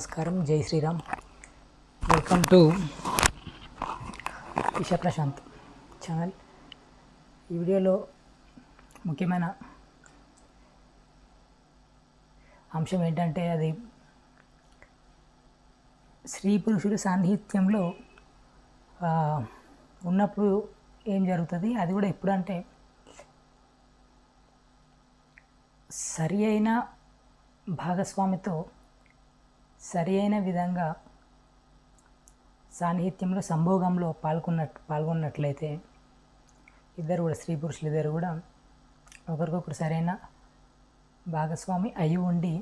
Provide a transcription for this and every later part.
నమస్కారం. జై Shriram. Welcome to Isha Prashanth channel ఈ వీడియోలో ముఖ్యమైన అంశం ఏంటంటే అది స్త్రీ పురుషుల సాన్నిహిత్యంలో ఉన్నప్పుడు ఏం జరుగుతుంది? అది కూడా ఎప్పుడంటే సరి అయిన భాగస్వామితో సరి అయిన విధంగా సాన్నిహిత్యంలో సంభోగంలో పాల్గొన్నట్ పాల్గొన్నట్లయితే ఇద్దరు కూడా స్త్రీ పురుషులు ఇద్దరు కూడా ఒకరికొకరు సరైన భాగస్వామి అయి ఉండి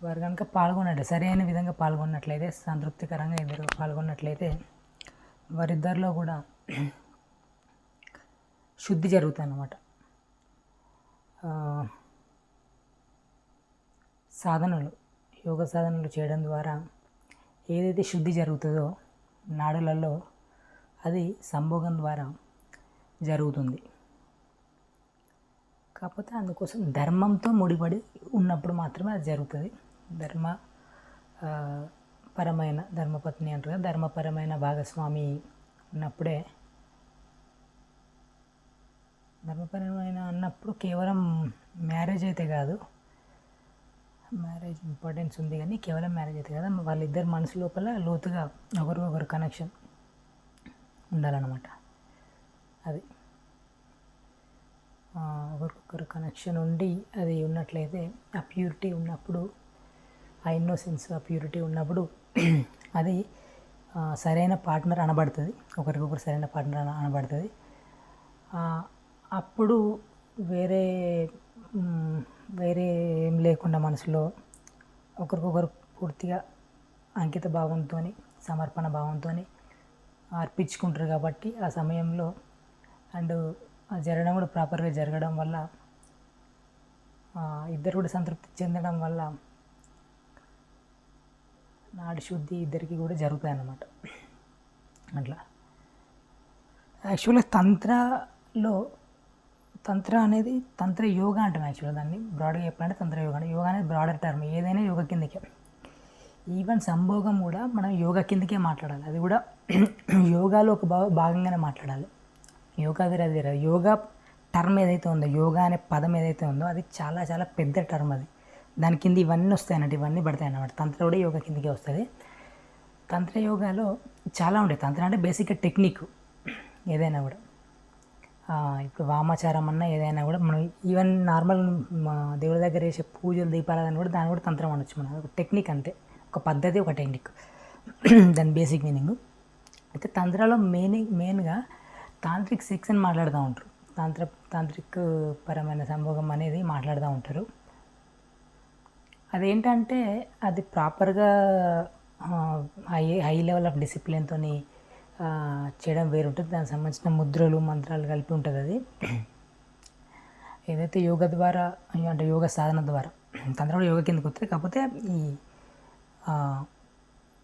వారు కనుక పాల్గొన్నట్టు సరైన విధంగా పాల్గొన్నట్లయితే సంతృప్తికరంగా ఇద్దరు పాల్గొన్నట్లయితే వారిద్దరిలో కూడా శుద్ధి జరుగుతుంది అన్నమాట సాధనలు యోగ సాధనలు చేయడం ద్వారా ఏదైతే శుద్ధి జరుగుతుందో నాడులలో అది సంభోగం ద్వారా జరుగుతుంది. కాకపోతే అందుకోసం ధర్మంతో ముడిపడి ఉన్నప్పుడు మాత్రమే అది జరుగుతుంది. ధర్మ పరమైన ధర్మపత్ని అంటారు కదా ధర్మపరమైన భాగస్వామి ఉన్నప్పుడే ధర్మపరమైన అన్నప్పుడు కేవలం మ్యారేజ్ అయితే కాదు మ్యారేజ్ ఇంపార్టెన్స్ ఉంది కానీ కేవలం మ్యారేజ్ అయితే కదా వాళ్ళిద్దరు మనసు లోపల లోతుగా ఒకరికొకరు కనెక్షన్ ఉండాలన్నమాట. అది. ఒకరికొకరు కనెక్షన్ ఉండి అది ఉన్నట్లయితే ఆ ప్యూరిటీ ఉన్నప్పుడు ఆ ఇన్నోసెన్స్ ఆ ప్యూరిటీ ఉన్నప్పుడు అది సరైన పార్ట్నర్ అనబడుతుంది. ఒకరికొకరు సరైన పార్ట్నర్ అన అనబడుతుంది. అప్పుడు వేరే వేరే ఏం లేకుండా మనసులో ఒకరికొకరు పూర్తిగా అంకిత భావంతో సమర్పణ భావంతో అర్పించుకుంటారు కాబట్టి ఆ సమయంలో అండ్ ఆ జరగడం కూడా ప్రాపర్గా జరగడం వల్ల ఇద్దరు కూడా సంతృప్తి చెందడం వల్ల నాడి శుద్ధి ఇద్దరికి కూడా జరుగుతాయి అన్నమాట అట్లా. యాక్చువల్గా తంత్రలో తంత్ర అనేది తంత్ర యోగా అంటాం యాక్చువల్గా దాన్ని బ్రాడ్గా చెప్పాలంటే తంత్ర యోగా అంటే యోగా అనేది బ్రాడర్ టర్మ్ ఏదైనా యోగా కిందకే. ఈవెన్ సంభోగం కూడా మనం యోగా కిందకే మాట్లాడాలి. అది కూడా యోగాలో ఒక భా భాగంగానే మాట్లాడాలి. యోగా వేరే అది వేరే యోగా టర్మ్ ఏదైతే ఉందో యోగా అనే పదం ఏదైతే ఉందో అది చాలా చాలా పెద్ద టర్మ్ అది. దాని కింద ఇవన్నీ వస్తాయి అన్నట్టు ఇవన్నీ పడతాయి అన్నమాట. తంత్ర కూడా యోగా కిందకే వస్తుంది. తంత్ర యోగాలో చాలా ఉంటాయి. తంత్ర అంటే బేసిక్గా టెక్నిక్ ఏదైనా కూడా. ఇప్పుడు వామాచారం అన్న ఏదైనా కూడా మనం ఈవెన్ నార్మల్ మా దేవుడి దగ్గర చేసే పూజలు దీపాలని కూడా దాన్ని కూడా తంత్రం అనొచ్చు మనం. ఒక టెక్నిక్ అంతే. ఒక పద్ధతి ఒక టెక్నిక్. దాని బేసిక్ మీనింగ్. అయితే తంత్రాలో మెయిన్ మెయిన్గా తాంత్రిక్ సెక్స్ అని మాట్లాడుతూ ఉంటారు. తాంత్ర తాంత్రిక్ పరమైన సంభోగం అనేది మాట్లాడుతూ ఉంటారు. అదేంటంటే అది ప్రాపర్గా హై హై లెవెల్ ఆఫ్ డిసిప్లిన్తో చేయడం వేరుంటుంది. దానికి సంబంధించిన ముద్రలు మంత్రాలు కలిపి ఉంటుంది అది. ఏదైతే యోగ ద్వారా అంటే యోగ సాధన ద్వారా తంత్రం యోగ కిందకి వస్తుంది. కాకపోతే ఈ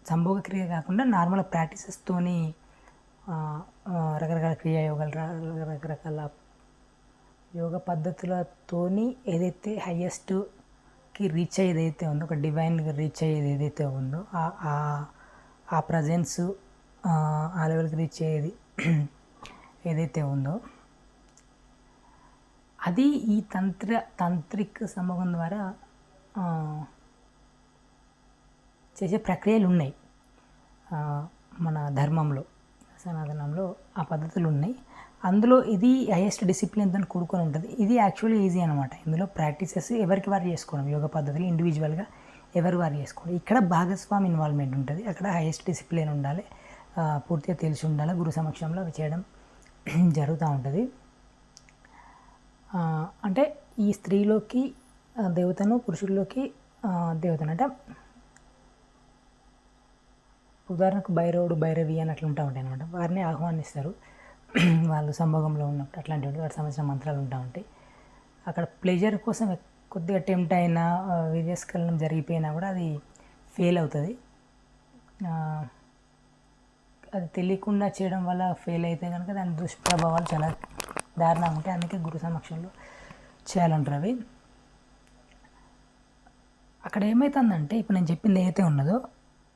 సంభోగ క్రియ కాకుండా నార్మల్ ప్రాక్టీసెస్తోని రకరకాల క్రియా యోగాలు రకరకాల యోగ పద్ధతులతోని ఏదైతే హయ్యెస్ట్కి రీచ్ అయ్యేది ఉందో ఒక డివైన్గా రీచ్ అయ్యేది ఏదైతే ఉందో ఆ- ఆ- ఆ ప్రజెన్స్ ఆ లెవెల్కి రీచ్ అయ్యేది ఏదైతే ఉందో. అది ఈ తంత్ర తాంత్రిక సమూహం ద్వారా చేసే ప్రక్రియలు ఉన్నాయి. మన ధర్మంలో సనాతనంలో ఆ పద్ధతులు ఉన్నాయి. అందులో ఇది హైయెస్ట్ డిసిప్లిన్తో కూడుకొని ఉంటుంది. ఇది యాక్చువల్లీ ఈజీ అనమాట ఇందులో ప్రాక్టీసెస్ ఎవరికి వారు చేసుకోవడం యోగ పద్ధతులు ఇండివిజువల్గా ఎవరు వారు చేసుకోవడం. ఇక్కడ భాగస్వామి ఇన్వాల్వ్మెంట్ ఉంటుంది. అక్కడ హైయెస్ట్ డిసిప్లిన్ ఉండాలి. పూర్తిగా తెలిసి ఉండాలి గురు సమక్షంలో అవి చేయడం జరుగుతూ ఉంటుంది. అంటే ఈ స్త్రీలోకి దేవతను పురుషుల్లోకి దేవతను అంటే ఉదాహరణకు భైరవుడు భైరవి అని అట్లా ఉంటా ఉంటాయి అనమాట వారిని ఆహ్వానిస్తారు. వాళ్ళు సంభోగంలో ఉన్నప్పుడు అట్లాంటివి వాటి సంబంధించిన మంత్రాలు ఉంటా ఉంటాయి. అక్కడ ప్లెజర్ కోసం కొద్దిగా టెంప్ట్ అయినా ఆ, జరిగిపోయినా కూడా అది ఫెయిల్ అవుతుంది. అది తెలియకుండా చేయడం వల్ల ఫెయిల్ అయితే కనుక దాని దుష్ప్రభావాలు చాలా దారుణంగా ఉంటాయి. అందుకే గురు సమక్షంలో చేయాలంటారు అవి. అక్కడ ఏమవుతుందంటే ఇప్పుడు నేను చెప్పింది ఏదైతే ఉన్నదో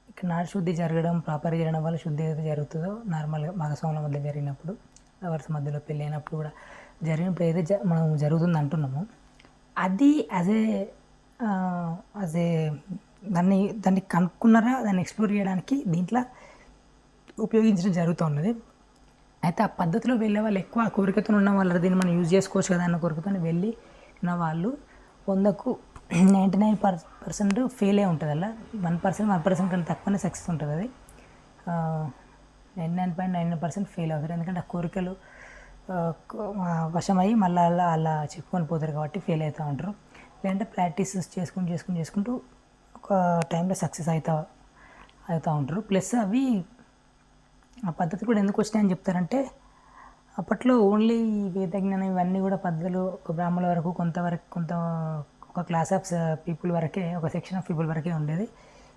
ఇక్కడ నాడు శుద్ధి జరగడం ప్రాపర్ జరగడం వల్ల శుద్ధి ఏదైతే జరుగుతుందో నార్మల్గా మగస్వాముల మధ్య జరిగినప్పుడు లవర్స్ మధ్యలో పెళ్ళి అయినప్పుడు కూడా జరిగినప్పుడు ఏదైతే జ- మనం జరుగుతుంది అంటున్నామో అది యాజ్ ఏ యాజ్ ఏ దాన్ని దాన్ని కనుక్కున్నారా దాన్ని ఎక్స్ప్లోర్ చేయడానికి దీంట్లో ఉపయోగించడం జరుగుతున్నది అయితే ఆ పద్ధతిలో వెళ్ళే వాళ్ళు ఎక్కువ ఆ కోరికతో ఉన్న వాళ్ళు దీన్ని మనం యూజ్ చేసుకోవచ్చు కదా అన్న కోరికతో వెళ్ళి నా వాళ్ళు వందకు ninety nine per percent fail అయి ఉంటుంది అలా. వన్ పర్సెంట్ వన్ పర్సెంట్ కంటే తక్కువనే సక్సెస్ ఉంటుంది అది. Nine nine point nine nine percent fail అవుతారు. ఎందుకంటే ఆ కోరికలు వశమయ్యి మళ్ళీ అలా అలా చెప్పుకొని పోతారు కాబట్టి ఫెయిల్ అవుతూ ఉంటారు. లేదంటే ప్రాక్టీస్ చేసుకుని చేసుకుని చేసుకుంటూ ఒక టైంలో సక్సెస్ అవుతా అవుతూ ఉంటారు. ప్లస్ అవి ఆ పద్ధతి కూడా ఎందుకు వచ్చినాయని చెప్తారంటే అప్పట్లో ఓన్లీ వేదజ్ఞానం ఇవన్నీ కూడా పద్ధతులు ఒక బ్రాహ్మణుల వరకు కొంతవరకు కొంత ఒక క్లాస్ ఆఫ్ పీపుల్ వరకే ఒక సెక్షన్ ఆఫ్ పీపుల్ వరకే ఉండేది.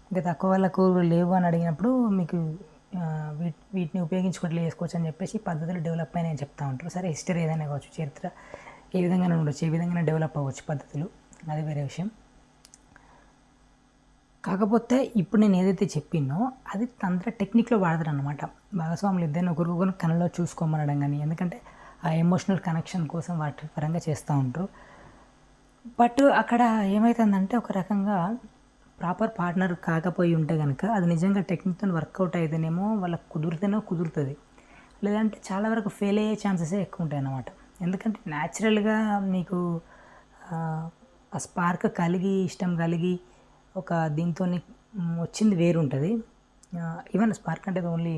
ఇంకా తక్కువ వాళ్ళకు లేవు అని అడిగినప్పుడు మీకు వీటి వీటిని ఉపయోగించుకోవట్లే చేసుకోవచ్చు అని చెప్పేసి పద్ధతులు డెవలప్ అయినాయని చెప్తా ఉంటారు. సరే హిస్టరీ ఏదైనా కావచ్చు చరిత్ర ఏ విధంగా ఉండొచ్చు ఏ విధంగా డెవలప్ అవ్వచ్చు పద్ధతులు. అది వేరే విషయం. కాకపోతే ఇప్పుడు నేను ఏదైతే చెప్పినో అది తంత్ర టెక్నిక్లో వాడతారు అనమాట భాగస్వాములు ఇద్దరిని ఒకరికొకరు కళ్ళలో చూసుకోమనడం కానీ ఎందుకంటే ఆ ఎమోషనల్ కనెక్షన్ కోసం వాటి పరంగా చేస్తూ ఉంటారు బట్ అక్కడ ఏమవుతుందంటే ఒక రకంగా ప్రాపర్ పార్ట్నర్ కాకపోయి ఉంటే కనుక అది నిజంగా టెక్నిక్తో వర్కౌట్ అయితేనేమో వాళ్ళకి కుదిరితేనో కుదురుతుంది. లేదంటే చాలా వరకు ఫెయిల్ అయ్యే ఛాన్సెసే ఎక్కువ ఉంటాయి అన్నమాట ఎందుకంటే న్యాచురల్గా మీకు ఆ, ఆ స్పార్క్ కలిగి ఇష్టం కలిగి ఒక దీంతో వచ్చింది వేరు ఉంటుంది ఈవెన్ స్పార్క్ అంటే ఓన్లీ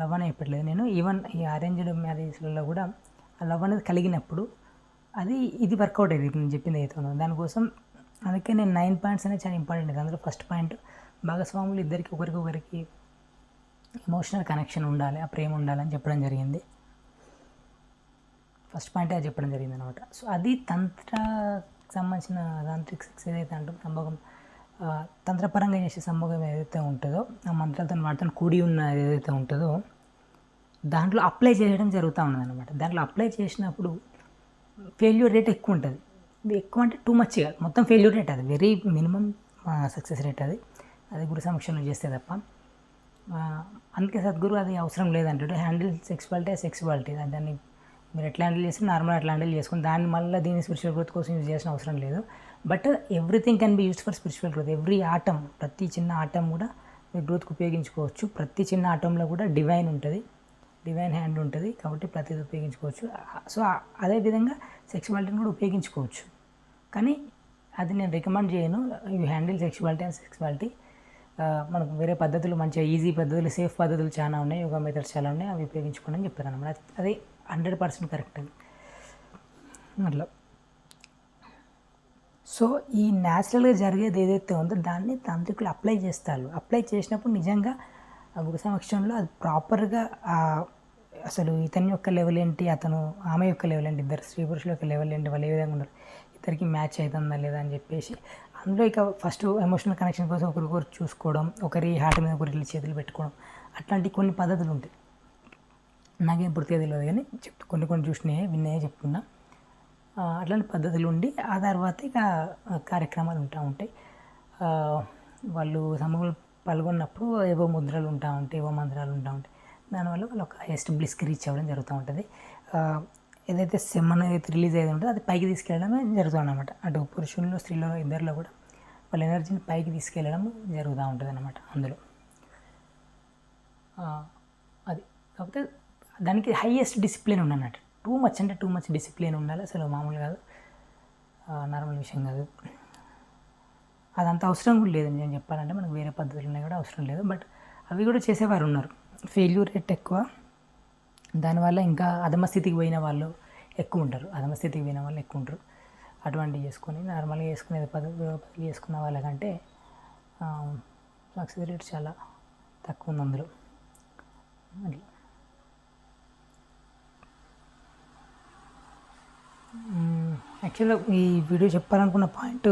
లవ్ అని చెప్పట్లేదు నేను. ఈవెన్ ఈ అరేంజ్డ్ మ్యారేజ్లలో కూడా ఆ లవ్ అనేది కలిగినప్పుడు అది ఇది వర్కౌట్ అయ్యేది నేను చెప్పింది అయితే దానికోసం అందుకే నేను నైన్ పాయింట్స్ అనేది చాలా ఇంపార్టెంట్ అందులో ఫస్ట్ పాయింట్ భాగస్వాములు ఇద్దరికి ఒకరికి ఎమోషనల్ కనెక్షన్ ఉండాలి ఆ ప్రేమ ఉండాలని చెప్పడం జరిగింది. ఫస్ట్ పాయింటే అది చెప్పడం జరిగింది అనమాట సో అది తంత్ర సంబంధించిన తాంత్రిక్ సెక్స్ ఏదైతే అంటాం సంభోగం తంత్రపరంగా చేసే సంభోగం ఏదైతే ఉంటుందో ఆ మంత్రాలతో వాటితో కూడి ఉన్న ఏదైతే ఉంటుందో దాంట్లో అప్లై చేయడం జరుగుతూ ఉన్నది అనమాట దాంట్లో అప్లై చేసినప్పుడు ఫెయిల్యూర్ రేట్ ఎక్కువ ఉంటుంది. ఎక్కువ అంటే టూ మచ్ కాదు మొత్తం ఫెయిల్యూర్ రేట్ అది. వెరీ మినిమం సక్సెస్ రేట్ అది. అది గురు సమక్షంలో చేస్తే తప్ప. అందుకే సద్గురు అది అవసరం లేదంటాడు. హ్యాండిల్ సెక్సువాలిటీ సెక్సువాలిటీ దాన్ని మీరు ఎట్లా హ్యాండిల్ చేస్తే నార్మల్ అట్లా హ్యాండిల్ చేసుకుని దాన్ని మళ్ళీ దీన్ని స్పిరిచువల్ గ్రోత్ కోసం యూజ్ చేసిన అవసరం లేదు. But everything can be used for spiritual growth. Every atom ప్రతి చిన్న ఆటం కూడా మీరు గ్రోత్కి ఉపయోగించుకోవచ్చు. ప్రతి చిన్న ఆటంలో కూడా డివైన్ ఉంటుంది. డివైన్ హ్యాండ్ ఉంటుంది కాబట్టి ప్రతిదీ ఉపయోగించుకోవచ్చు. సో అదే విధంగా సెక్సువాలిటీని కూడా ఉపయోగించుకోవచ్చు. కానీ అది నేను రికమెండ్ చేయను. You handle sexuality and sexuality. మనకు వేరే పద్ధతులు మంచిగా ఈజీ పద్ధతులు సేఫ్ పద్ధతులు చాలా ఉన్నాయి. యోగా మెథడ్స్ చాలా ఉన్నాయి. అవి ఉపయోగించుకోండి అని చెప్తారు అనమాట అది హండ్రెడ్ పర్సెంట్ కరెక్ట్ అది. అట్లా. సో ఈ న్యాచురల్గా జరిగేది ఏదైతే ఉందో దాన్ని తాంత్రికులు అప్లై చేస్తారు. అప్లై చేసినప్పుడు నిజంగా ఆ గురు సమక్షంలో అది ప్రాపర్గా అసలు ఇతని యొక్క లెవెల్ ఏంటి అతను ఆమె యొక్క లెవెల్ ఏంటి ఇద్దరు స్త్రీ పురుషుల యొక్క లెవెల్ ఏంటి వాళ్ళు ఏ విధంగా ఉన్నారు ఇద్దరికి మ్యాచ్ అవుతుందా లేదా అని చెప్పేసి అందులో ఇక ఫస్ట్ ఎమోషనల్ కనెక్షన్ కోసం ఒకరికొకరు చూసుకోవడం ఒకరి హార్ట్ మీద ఒకరి చేతులు పెట్టుకోవడం అట్లాంటి కొన్ని పద్ధతులు ఉంటాయి. నాకేం పూర్తిగా తెలియదు కానీ చెప్తూ కొన్ని కొన్ని చూసినాయి విన్నాయే చెప్తున్నా. అట్లాంటి పద్ధతులు ఉండి ఆ తర్వాత ఇక కార్యక్రమాలు ఉంటా ఉంటాయి. వాళ్ళు సమూహంలో పాల్గొన్నప్పుడు ఏవో ముద్రలు ఉంటా ఉంటాయి ఏవో మంత్రాలు ఉంటా ఉంటాయి. దానివల్ల వాళ్ళు ఒక హైయెస్ట్ బ్లిస్కి రీచ్ అవ్వడం జరుగుతూ ఉంటుంది. ఏదైతే సెమ్మన్ ఏదైతే రిలీజ్ అయ్యేది ఉంటుందో అది పైకి తీసుకెళ్ళడమే జరుగుతుంది అనమాట అటు పురుషుల్లో స్త్రీలలో ఇద్దరిలో కూడా వాళ్ళ ఎనర్జీని పైకి తీసుకెళ్ళడం జరుగుతూ ఉంటుంది అనమాట అందులో అది. కాకపోతే దానికి హైయెస్ట్ డిసిప్లిన్ ఉన్నట్టు టూ మచ్ అంటే టూ మచ్ డిసిప్లిన్ ఉండాలి అసలు మామూలు కాదు. నార్మల్ విషయం కాదు. అదంత అవసరం కూడా లేదు నేను చెప్పాలంటే మనకు వేరే పద్ధతులు ఉన్నాయి కూడా అవసరం లేదు. బట్ అవి కూడా చేసేవారు ఉన్నారు. ఫెయిల్యూర్ రేట్ ఎక్కువ. దానివల్ల ఇంకా అధమస్థితికి పోయిన వాళ్ళు ఎక్కువ ఉంటారు. అధమస్థితికి పోయిన వాళ్ళు ఎక్కువ ఉంటారు. అటువంటివి చేసుకొని నార్మల్గా చేసుకునే పద్ధతి పద్ధతి చేసుకున్న వాళ్ళకంటే సక్సెస్ రేట్ చాలా తక్కువ ఉంది అందులో. అట్లా యాక్చువల్గా ఈ వీడియో చెప్పాలనుకున్న పాయింట్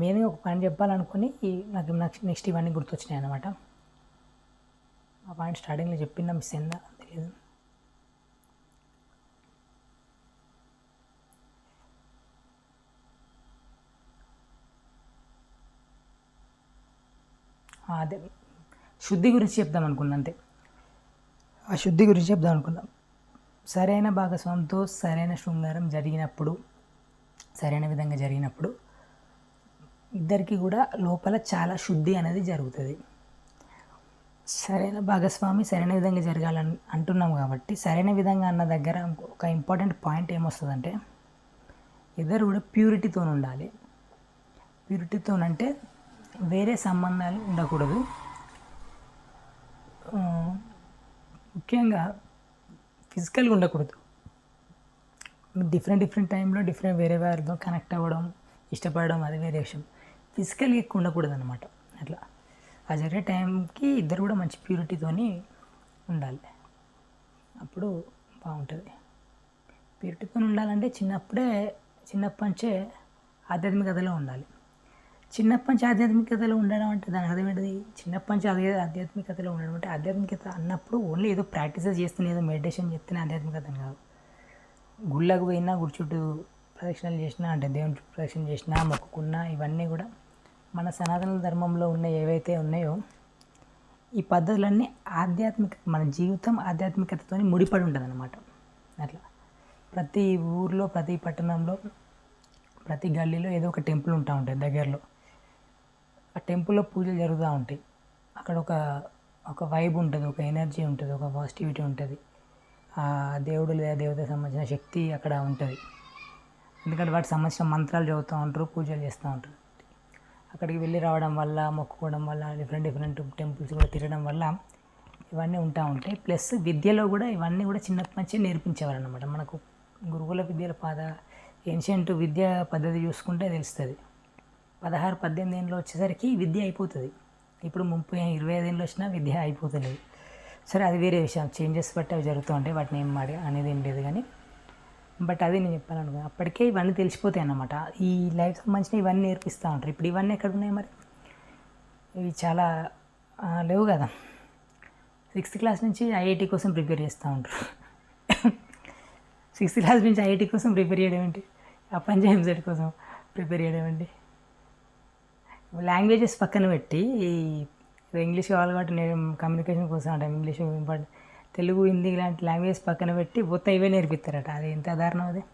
మెయిన్గా ఒక పాయింట్ చెప్పాలనుకుని నాకు నెక్స్ట్ ఇవన్నీ గుర్తొచ్చినాయి అనమాట ఆ పాయింట్ స్టార్టింగ్లో చెప్పిందా మిస్ అయిందా తెలియదు అదే శుద్ధి గురించి చెప్దాం అనుకున్నా అంతే. ఆ శుద్ధి గురించి చెప్దాం అనుకున్నాం. సరైన భాగస్వామితో సరైన శృంగారం జరిగినప్పుడు సరైన విధంగా జరిగినప్పుడు ఇద్దరికి కూడా లోపల చాలా శుద్ధి అనేది జరుగుతుంది. సరైన భాగస్వామి సరైన విధంగా జరగాలని అంటున్నాం కాబట్టి సరైన విధంగా అన్న దగ్గర ఒక ఇంపార్టెంట్ పాయింట్ ఏమొస్తుందంటే ఇద్దరు కూడా ప్యూరిటీతో ఉండాలి. ప్యూరిటీతో అంటే వేరే సంబంధాలు ఉండకూడదు. ముఖ్యంగా ఫిజికల్గా ఉండకూడదు. డిఫరెంట్ డిఫరెంట్ టైంలో డిఫరెంట్ వేరే వారితో కనెక్ట్ అవ్వడం ఇష్టపడడం అది వేరే విషయం. ఫిజికల్గా ఎక్కువ ఉండకూడదు అనమాట అట్లా. ఆ జరిగే టైంకి ఇద్దరు కూడా మంచి ప్యూరిటీతోని ఉండాలి. అప్పుడు బాగుంటుంది. ప్యూరిటీతో ఉండాలంటే చిన్నప్పుడే చిన్నప్పటి నుంచే ఆధ్యాత్మికతలో ఉండాలి. చిన్నప్పటి నుంచి ఆధ్యాత్మికతలో ఉండడం అంటే దాని అర్థం ఏంటిది? చిన్నప్పటి నుంచి అదే ఆధ్యాత్మికతలో ఉండడం అంటే ఆధ్యాత్మికత అన్నప్పుడు ఓన్లీ ఏదో ప్రాక్టీసెస్ చేస్తున్న ఏదో మెడిటేషన్ చెప్తున్న ఆధ్యాత్మికత అని కాదు. గుళ్ళకు పోయినా గుడి చుట్టూ ప్రదక్షిణలు చేసినా అంటే దేవుని చుట్టూ ప్రదక్షిణ చేసినా మొక్కుకున్నా ఇవన్నీ కూడా మన సనాతన ధర్మంలో ఉన్న ఏవైతే ఉన్నాయో ఈ పద్ధతులన్నీ ఆధ్యాత్మిక మన జీవితం ఆధ్యాత్మికతతో ముడిపడి ఉంటుంది అనమాట అట్లా. ప్రతి ఊర్లో ప్రతి పట్టణంలో ప్రతి గల్లీలో ఏదో ఒక టెంపుల్ ఉంటా ఉంటుంది దగ్గరలో. ఆ టెంపుల్లో పూజలు జరుగుతూ ఉంటాయి. అక్కడ ఒక ఒక వైబ్ ఉంటుంది ఒక ఎనర్జీ ఉంటుంది ఒక పాజిటివిటీ ఉంటుంది. ఆ దేవుడు లేదా దేవతకు సంబంధించిన శక్తి అక్కడ ఉంటుంది. ఎందుకంటే వాటికి సంబంధించిన మంత్రాలు చదువుతూ ఉంటారు పూజలు చేస్తూ ఉంటారు. అక్కడికి వెళ్ళి రావడం వల్ల మొక్కుకోవడం వల్ల డిఫరెంట్ డిఫరెంట్ టెంపుల్స్ కూడా తిరగడం వల్ల ఇవన్నీ ఉంటా ఉంటాయి. ప్లస్ విద్యలో కూడా ఇవన్నీ కూడా చిన్నప్పటి నుంచి నేర్పించేవారు అనమాట మనకు గురుకుల విద్యల పాద ఏన్షియంట్ విద్యా పద్ధతి చూసుకుంటే తెలుస్తుంది. పదహారు పద్దెనిమిది ఏళ్ళు వచ్చేసరికి విద్య అయిపోతుంది. ఇప్పుడు ముప్పై ఇరవై ఐదు ఏళ్ళు వచ్చినా విద్య అయిపోతలేదు. సరే అది వేరే విషయం. చేంజెస్ బట్టి అవి జరుగుతూ ఉంటాయి. వాటిని ఏం మాడి అనేది ఏం లేదు కానీ. బట్ అది నేను చెప్పాలనుకున్నాను అప్పటికే ఇవన్నీ తెలిసిపోతాయి అన్నమాట. ఈ లైఫ్ సంబంధించిన ఇవన్నీ నేర్పిస్తూ ఉంటారు. ఇప్పుడు ఇవన్నీ ఎక్కడ ఉన్నాయి మరి? ఇవి చాలా లేవు కదా. సిక్స్త్ క్లాస్ నుంచి ఐఐటి కోసం ప్రిపేర్ చేస్తూ ఉంటారు. సిక్స్త్ క్లాస్ నుంచి ఐఐటి కోసం ప్రిపేర్ చేయడం ఏంటి? అప్పంజ ఎంసెట్ కోసం ప్రిపేర్ చేయడం ఏంటి? లాంగ్వేజెస్ పక్కన పెట్టి ఈ ఇంగ్లీష్ కావాలి కాబట్టి నేను కమ్యూనికేషన్ కోసం అంటే ఇంగ్లీష్ బట్ తెలుగు హిందీ ఇలాంటి లాంగ్వేజెస్ పక్కన పెట్టి మొత్తం ఇవే నేర్పిస్తారట. అది ఎంత దారుణం అది?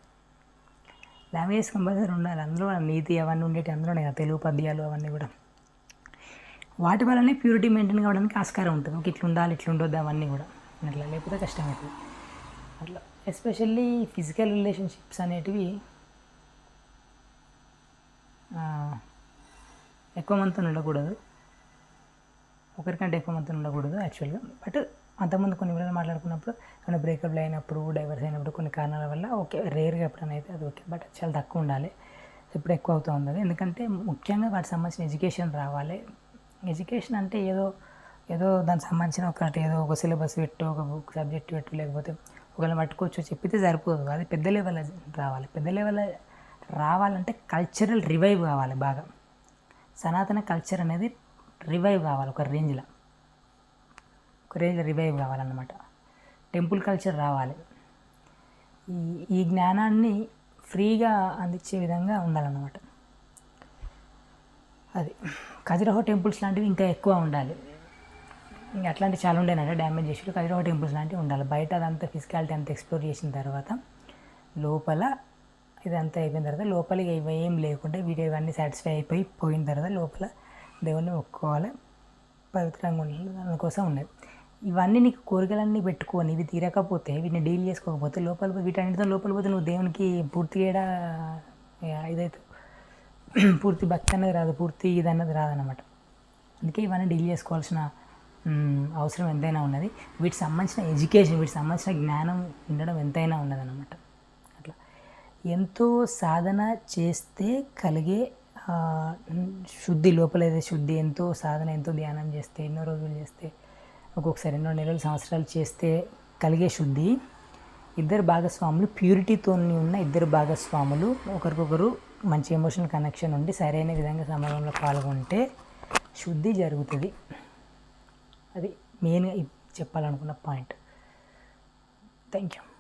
లాంగ్వేజెస్ కంపల్సరీ ఉండాలి. అందులో నీతి అవన్నీ ఉండేవి అందులోనే కదా. తెలుగు పద్యాలు అవన్నీ కూడా. వాటి వల్లనే ప్యూరిటీ మెయింటైన్ కావడానికి ఆస్కారం ఉంటుంది. ఒక ఇట్లా ఉండాలి ఇట్లా ఉండొద్దు అవన్నీ కూడా. అట్లా లేకపోతే కష్టమవుతుంది అట్లా. ఎస్పెషల్లీ ఫిజికల్ రిలేషన్షిప్స్ అనేటివి ఎక్కువ మందితో ఉండకూడదు. ఒకరికంటే ఎక్కువ మందితో ఉండకూడదు యాక్చువల్గా బట్ అంతకుముందు కొన్ని విధాలు మాట్లాడుకున్నప్పుడు కొన్ని బ్రేకప్లు అయినప్పుడు డైవర్స్ అయినప్పుడు కొన్ని కారణాల వల్ల ఓకే రేర్గా ఎప్పుడైనా అయితే అది ఓకే. బట్ చాలా తక్కువ ఉండాలి. ఇప్పుడు ఎక్కువ అవుతూ ఉంది ఎందుకంటే ముఖ్యంగా వాటికి సంబంధించిన ఎడ్యుకేషన్ రావాలి. ఎడ్యుకేషన్ అంటే ఏదో ఏదో దానికి సంబంధించిన ఒకటి ఏదో ఒక సిలబస్ పెట్టు ఒక బుక్ సబ్జెక్ట్ పెట్టు లేకపోతే ఒకవేళ పట్టుకోవచ్చు చెప్పితే సరిపోదు. అది పెద్ద లెవెల్ రావాలి. పెద్ద లెవెల్ రావాలంటే కల్చరల్ రివైవ్ కావాలి బాగా. సనాతన కల్చర్ అనేది రివైవ్ కావాలి ఒక రేంజ్లో ఒక రేంజ్లో రివైవ్ కావాలన్నమాట. టెంపుల్ కల్చర్ రావాలి. ఈ ఈ జ్ఞానాన్ని ఫ్రీగా అందించే విధంగా ఉండాలన్నమాట. అది. ఖజురహో టెంపుల్స్ లాంటివి ఇంకా ఎక్కువ ఉండాలి. ఇంకా అట్లాంటి చాలా ఉండేనంట డ్యామేజ్ చేసి ఖజురహో టెంపుల్స్ లాంటివి ఉండాలి. బయట అదంతా ఫిజికాలిటీ అంతా ఎక్స్ప్లోర్ చేసిన తర్వాత లోపల ఇదంతా అయిపోయిన తర్వాత లోపలికి ఇవి ఏం లేకుండా వీడియో ఇవన్నీ సాటిస్ఫై అయిపోయి పోయిన తర్వాత లోపల దేవుణ్ణి మొక్కుకోవాలి. పవిత్రంగా ఉండాలి. దానికోసం ఉన్నది. ఇవన్నీ నీకు కోరికలన్నీ పెట్టుకొని ఇవి తీరకపోతే వీటిని డీల్ చేసుకోకపోతే లోపల వీటన్నిటితో లోపల పోతే నువ్వు దేవునికి పూర్తిగా ఇదైతే పూర్తి భక్తి అనేది రాదు. పూర్తి ఇది అన్నది రాదనమాట అందుకే ఇవన్నీ డీల్ చేసుకోవాల్సిన అవసరం ఎంతైనా ఉన్నది. వీటికి సంబంధించిన ఎడ్యుకేషన్ వీటికి సంబంధించిన జ్ఞానం ఉండడం ఎంతైనా ఉన్నదన్నమాట. ఎంతో సాధన చేస్తే కలిగే శుద్ధి లోపల శుద్ధి ఎంతో సాధన ఎంతో ధ్యానం చేస్తే ఎన్నో రోజులు చేస్తే ఒక్కొక్కసారి ఎన్నో నెలలు సంవత్సరాలు చేస్తే కలిగే శుద్ధి. ఇద్దరు భాగస్వాములు ప్యూరిటీతో ఉన్న ఇద్దరు భాగస్వాములు ఒకరికొకరు మంచి ఎమోషనల్ కనెక్షన్ ఉండి సరైన విధంగా సమాజంలో పాల్గొంటే శుద్ధి జరుగుతుంది. అది మెయిన్గా చెప్పాలనుకున్న పాయింట్. Thank you